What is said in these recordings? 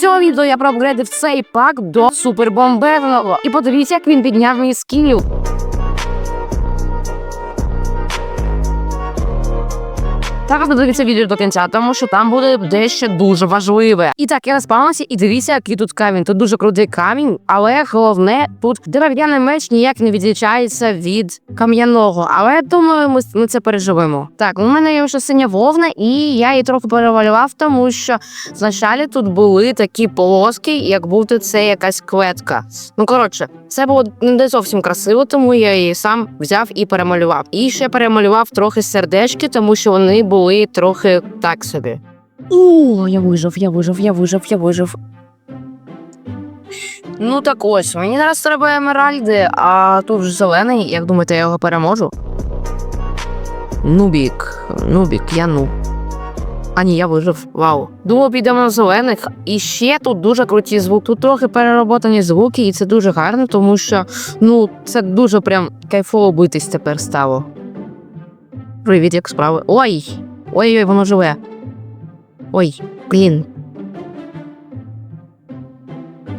цього відео я проапгрейдив цей пак до супербомбезного. І подивіться, як він підняв мій скіл. Також додивіться відео до кінця, тому що там буде дещо дуже важливе. І так, я розпавнився, і дивіться, який тут камінь. Тут дуже крутий камінь, але головне, тут дерев'яний меч ніяк не відрізняється від кам'яного. Але думаю, ми, ми це переживемо. Так, у мене є вже синя вовна, і я її трохи перевалював, тому що Спочатку тут були такі полоски, як будто це якась клетка. Ну коротше, це було не зовсім красиво, тому я її сам взяв і перемалював. І ще перемалював трохи сердечки, тому що вони були трохи так собі. О, я вижив, я вижив, я вижив, я вижив. Ну так ось, мені зараз треба емеральди, а тут ж зелений, як думаєте, я його переможу? Нубік, нубік, я нуб. А ні, я вижив. Вау. Думаю, підемо на зелених. І ще тут дуже круті звуки. Тут трохи перероботані звуки, і це дуже гарно, тому що ну це дуже прям кайфово битись тепер стало. Привіт, як справи. Ой! Ой-ой, воно живе. Ой, блін.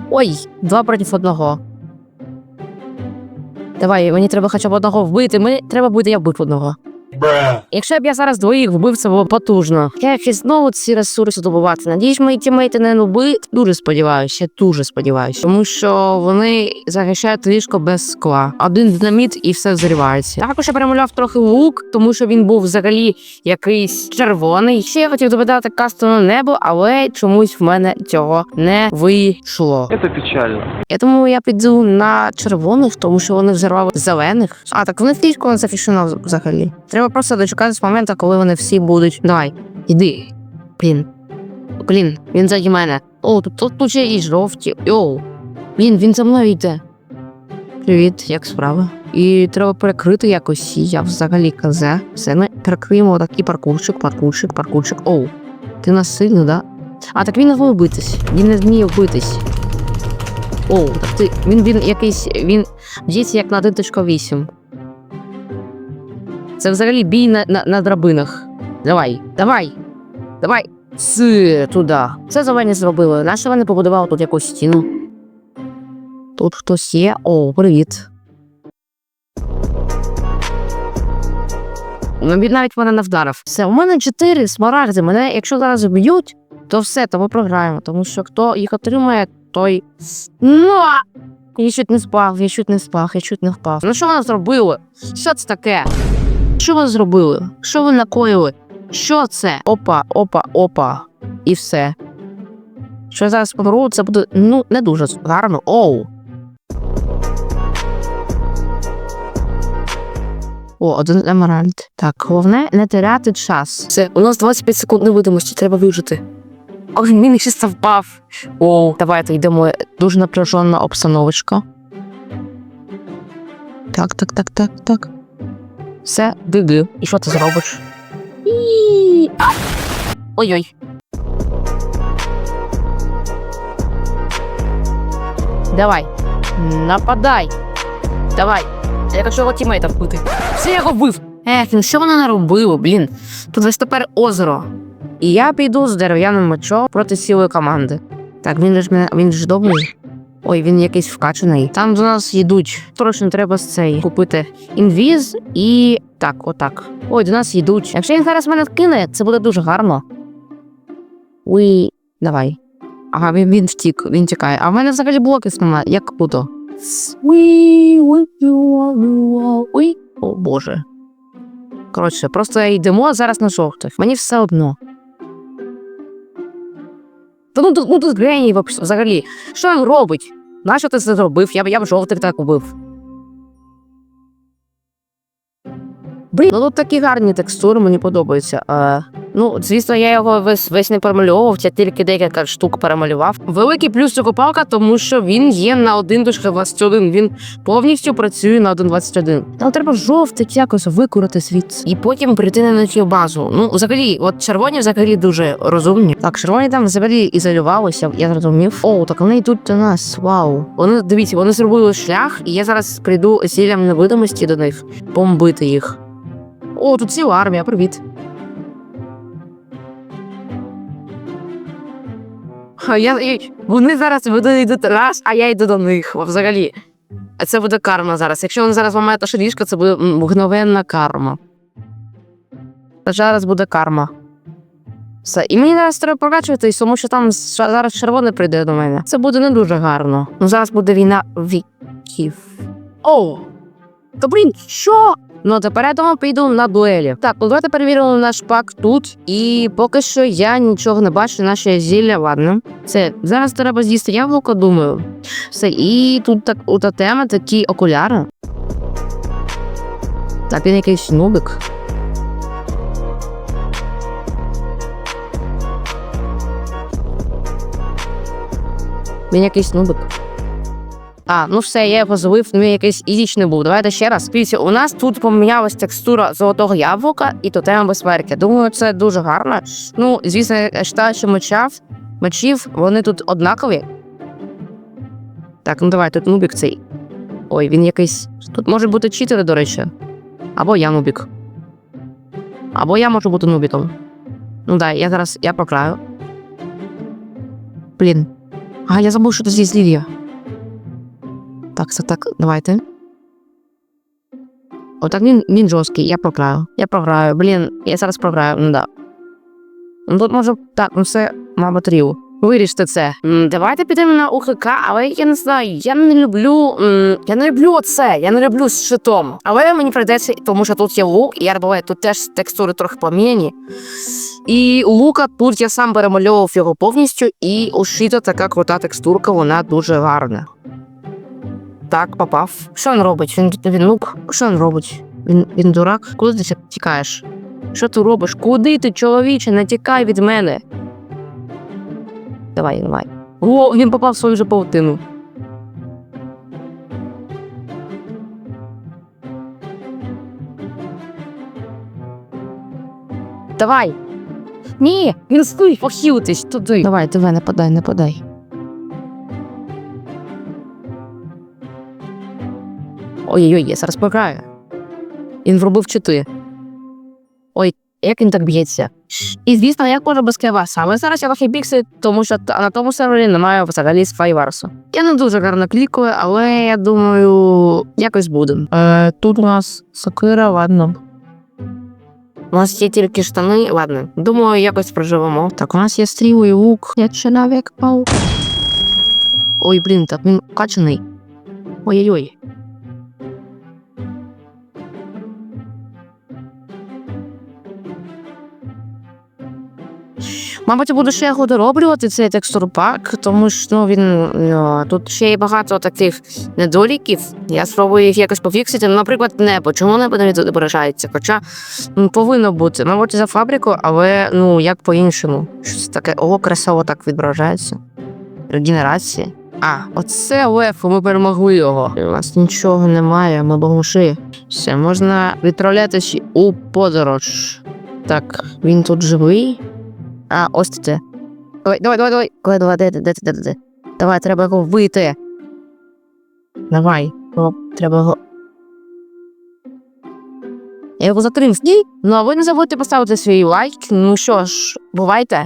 Ой, два проти одного. Давай, мені треба хоча б одного вбити. Мені треба бути, я вбив одного. Якщо б я зараз двоїх вбив, це було потужно. Я їх і знову ці ресурси добувати. Надіюсь, мої тімейти не нуби. Дуже сподіваюся, дуже сподіваюся. Тому що вони захищають ліжко без скла. Один динаміт і все взривається. Також я перемалював трохи лук, тому що він був взагалі якийсь червоний. Ще я хотів додати кастомне небо, але чомусь в мене цього не вийшло. Это печально. Я думаю, я піду на червоних, тому що вони взорвали зелених. А так вони слишком захищено взагалі. Треба просто дочекатися моменту, коли вони всі будуть. Давай, іди. Блін. Блін, він заді мене. О, тут, тут, тут ще і жовті. Йоу. Блін, він за мною йде. Привіт, як справа? І треба перекрити якось. Я взагалі казе. Все, ми перекриємо такий паркурчик, паркурчик, паркурчик. Оу. Ти нас сильно, да? А так він не вміє битись. Він не вміє битись. О, так ти. Він він якийсь. Він діється як на 1.8. Це взагалі бій на, на, на драбинах. Давай, давай, давай. Си, туди. Це зелені зробили. Нащо вони побудували тут якусь стіну? Тут хтось є. О, привіт. Ну, навіть мене не вдарив. Все, у мене чотири смарагди. Мене, якщо зараз б'ють, то все, то ми програємо. Тому що хто їх отримає, той. Ну! Я чуть не спав, я чуть не спав, я чуть не впав. Ну що вони зробили? Що це таке? Що ви зробили? Що ви накоїли? Що це? Опа, опа, опа. І все. Що я зараз помру, це буде ну не дуже гарно. Оу. О, один емеральд. Так, головне не теряти час. Все, у нас 25 секунд невидимості, треба вижити. Ой, він ще впав. Оу, давайте йдемо. Дуже напряжена обстановочка. Так, так, так, так, так. Все, диги. І що ти зробиш? Ой-ой. Давай. Нападай. Давай. Я хочу його тімейта вбити. Все я його вбив. Ех, ну що вона наробила, блін? Тут ось тепер озеро. І я піду з дерев'яним мечом проти цілої команди. Так, він ж мене він ж добрий. Ой, він якийсь вкачаний. Там до нас йдуть. Срочно треба з цей купити інвіз і так, отак. Ой, до нас йдуть. Якщо він зараз мене кине, це буде дуже гарно. Уй, давай. Ага, він, він втік, він тікає. А в мене взагалі блоки немає, як уй, уй. О боже. Коротше, просто йдемо зараз на жовтих. Мені все одно. Та ну тут, ну тут геній взагалі. Що він робить? Нащо ти це зробив? Я б я б жовтих так убив. Блін, ну тут такі гарні текстури, мені подобаються. Е, ну, звісно, я його весь весь не перемальовував, я тільки декілька штук перемалював. Великий плюс цього палка, тому що він є на 1.21. Він повністю працює на 1.21. Але треба жовтих якось викурити звідси. І потім прийти на цю базу. Ну, взагалі, от червоні взагалі дуже розумні. Так, червоні там взагалі ізолювалися, я зрозумів. О, так вони йдуть до нас. Вау. Вони дивіться, вони зробили шлях, і я зараз прийду зіллям невидимості до них, бомбити їх. О, тут ціла армія, привіт. Я, вони зараз вони йдуть раз, а я йду до них взагалі. А це буде карма зараз. Якщо він зараз ламає нашу ліжко, це буде мгновенна карма. Та зараз буде карма. Все. І мені зараз треба прокачуватись, тому що там зараз червоний прийде до мене. Це буде не дуже гарно. Ну зараз буде війна віків. О! То блін, що? Ну, тепер я піду на дуелі. Так, ну давайте перевіримо наш пак тут. І поки що я нічого не бачу, наше зілля, ладно. Все, зараз треба з'їсти яблуко, думаю. Все, і тут так у тема такі окуляри. Так, він якийсь нубик. Він якийсь нубик. А, ну все, я його зловив, ну якийсь ізічний був. Давайте ще раз. Дивіться, у нас тут помінялась текстура золотого яблука і тотема безсмертя. Думаю, це дуже гарно. Ну, звісно, я що мечав, мечів, вони тут однакові. Так, ну давай, тут нубік цей. Ой, він якийсь. Тут може бути читери, до речі. Або я нубік. Або я можу бути нубіком. Ну дай, я зараз я покраю. Блін. А, я забув, що тут здесь Лілія. Так, так, так, давайте. Отак він, він жорсткий, я програю. Я програю. Блін, я зараз програю, ну да. Ну тут може. Так, ну все, мабуть, рів. Виріште це. Давайте підемо на УХК, але я не знаю, я не люблю. Я не люблю це, я не люблю з щитом. Але мені прийдеться, тому що тут є лук, і я буває, тут теж текстури трохи поміняні. І у лука тут я сам перемальовував його повністю, і у щита така крута текстурка, вона дуже гарна. Так, попав. Що він робить? Він, він лук? Що він робить? Він, він дурак? Куди ти тікаєш? Що ти робиш? Куди ти, чоловіче? Не тікай від мене. Давай, давай. О, він попав в свою же паутину. Давай. Ні, він стой, похилитись туди. Давай, давай, не подай, Ой-ой-ой, я зараз програю. Він вробив чити. Ой, як він так б'ється. І звісно, як може без кеваса. Але зараз я трохи бікси, тому що на тому сервері немає взагалі файварсу. Я не дуже гарно клікаю, але я думаю, якось буде. Е, тут у нас сокира, ладно. У нас є тільки штани, ладно. Думаю, якось проживемо. Так, у нас є стріл і лук. Я чоловік паук. Ой, блін, так він качаний. Ой-ой-ой. Мабуть, буду ще його дороблювати цей текстурпак, тому що ну, він ну, тут ще є багато таких недоліків. Я спробую їх якось пофіксити. Ну, наприклад, небо. Чому небо не відображається? Хоча повинно бути. Мабуть, за фабрику, але ну як по-іншому. Щось таке о, красиво так відображається. Регенерація. А, оце лев, ми перемогли його. У нас нічого немає, ми богуши. Все, можна відправлятися у подорож. Так, він тут живий. А, ось це. Давай, давай, давай, давай. Коли давай, де, де, де, де, де. Давай, треба його вийти. Давай. О, треба його. Я його затримав. Ні. Ну а ви не забудьте поставити свій лайк. Ну що ж, бувайте.